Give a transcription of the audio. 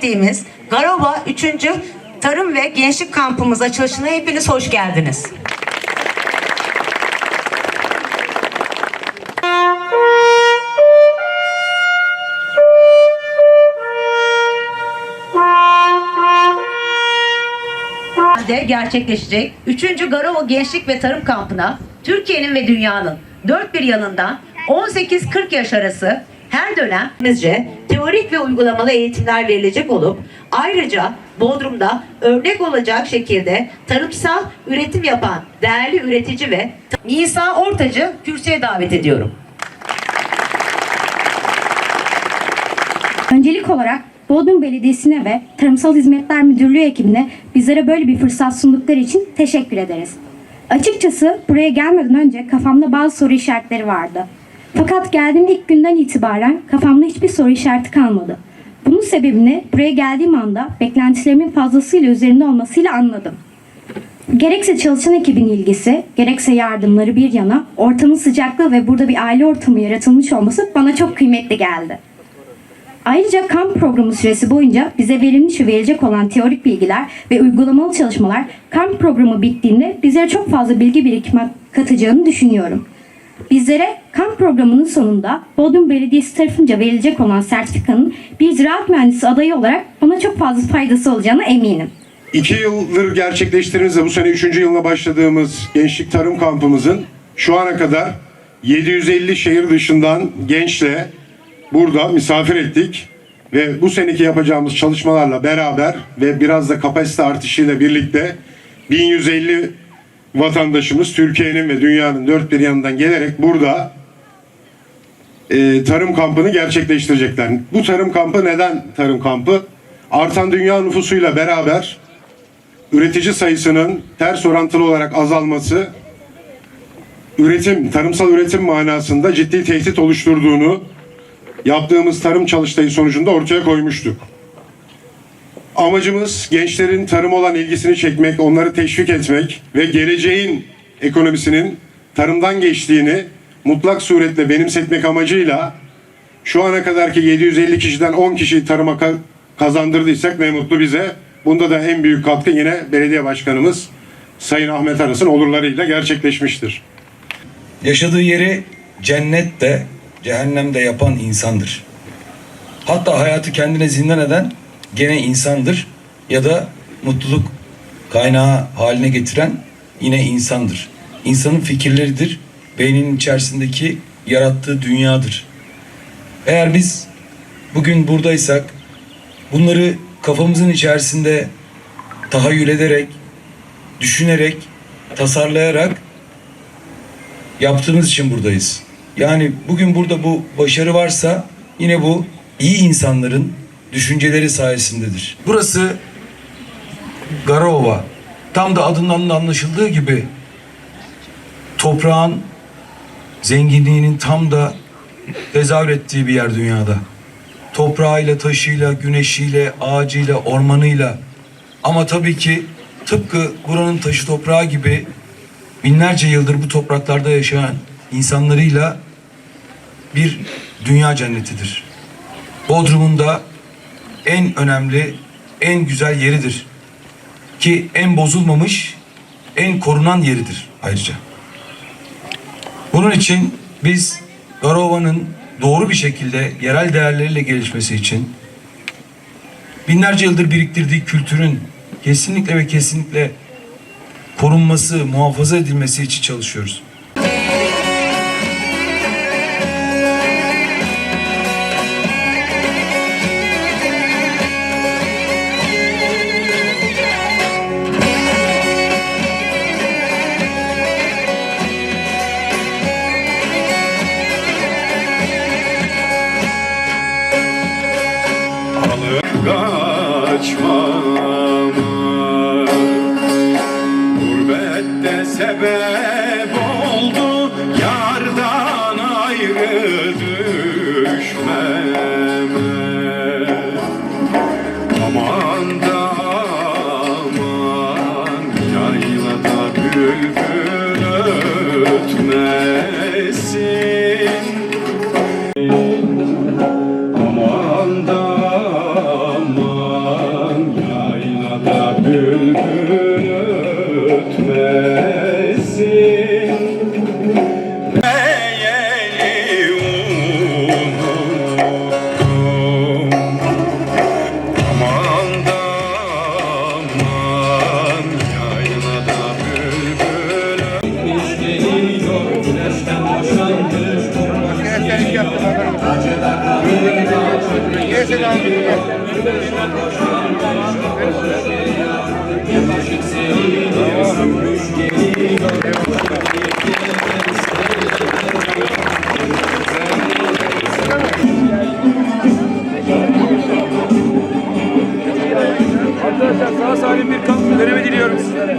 ettiğimiz Garova 3. Tarım ve Gençlik Kampımız açılışına hepiniz hoş geldiniz. gerçekleşecek 3. Garova Gençlik ve Tarım Kampı'na Türkiye'nin ve dünyanın dört bir yanından 18-40 yaş arası her dönemimizce teorik ve uygulamalı eğitimler verilecek olup ayrıca Bodrum'da örnek olacak şekilde tarımsal üretim yapan değerli üretici ve Nisa Ortacı kürsüye davet ediyorum. Öncelik olarak Bodrum Belediyesi'ne ve Tarımsal Hizmetler Müdürlüğü ekibine bizlere böyle bir fırsat sundukları için teşekkür ederiz. Açıkçası buraya gelmeden önce kafamda bazı soru işaretleri vardı. Fakat geldiğim ilk günden itibaren kafamda hiçbir soru işareti kalmadı. Bunun sebebini buraya geldiğim anda beklentilerimin fazlasıyla üzerinde olmasıyla anladım. Gerekse çalışan ekibin ilgisi, gerekse yardımları bir yana, ortamın sıcaklığı ve burada bir aile ortamı yaratılmış olması bana çok kıymetli geldi. Ayrıca kamp programı süresi boyunca bize verilmiş ve verilecek olan teorik bilgiler ve uygulamalı çalışmalar kamp programı bittiğinde bizlere çok fazla bilgi birikimi katacağını düşünüyorum. Bizlere kamp programının sonunda Bodrum Belediyesi tarafınca verilecek olan sertifikanın bir ziraat mühendisi adayı olarak bana çok fazla faydası olacağına eminim. İki yıldır gerçekleştirdiğimiz bu sene üçüncü yılına başladığımız Gençlik Tarım Kampımızın şu ana kadar 750 şehir dışından gençle burada misafir ettik. Ve bu seneki yapacağımız çalışmalarla beraber ve biraz da kapasite artışıyla birlikte 1150 vatandaşımız Türkiye'nin ve dünyanın dört bir yanından gelerek burada e, tarım kampını gerçekleştirecekler. Bu tarım kampı neden tarım kampı? Artan dünya nüfusuyla beraber üretici sayısının ters orantılı olarak azalması üretim, tarımsal üretim manasında ciddi tehdit oluşturduğunu yaptığımız tarım çalıştayı sonucunda ortaya koymuştuk. Amacımız gençlerin tarım olan ilgisini çekmek, onları teşvik etmek ve geleceğin ekonomisinin tarımdan geçtiğini mutlak suretle benimsetmek amacıyla şu ana kadarki 750 kişiden 10 kişiyi tarıma ka- kazandırdıysak ne mutlu bize. Bunda da en büyük katkı yine belediye başkanımız Sayın Ahmet Aras'ın olurlarıyla gerçekleşmiştir. Yaşadığı yeri cennet de cehennem de yapan insandır. Hatta hayatı kendine zindan eden gene insandır ya da mutluluk kaynağı haline getiren yine insandır. İnsanın fikirleridir, beyninin içerisindeki yarattığı dünyadır. Eğer biz bugün buradaysak bunları kafamızın içerisinde tahayyül ederek, düşünerek, tasarlayarak yaptığımız için buradayız. Yani bugün burada bu başarı varsa yine bu iyi insanların düşünceleri sayesindedir. Burası Garova. Tam da adından da anlaşıldığı gibi toprağın zenginliğinin tam da tezahür ettiği bir yer dünyada. Toprağıyla, taşıyla, güneşiyle, ağacıyla, ormanıyla ama tabii ki tıpkı buranın taşı toprağı gibi binlerce yıldır bu topraklarda yaşayan insanlarıyla bir dünya cennetidir. Bodrum'un da en önemli, en güzel yeridir. Ki en bozulmamış, en korunan yeridir ayrıca. Bunun için biz Garova'nın doğru bir şekilde yerel değerleriyle gelişmesi için binlerce yıldır biriktirdiği kültürün kesinlikle ve kesinlikle korunması, muhafaza edilmesi için çalışıyoruz. Ayrı düşmeme. Aman da bülbül ötmesin. Aman da bülbül Arkadaşlar sağ salim bir kamp dönemi diliyorum sizlere.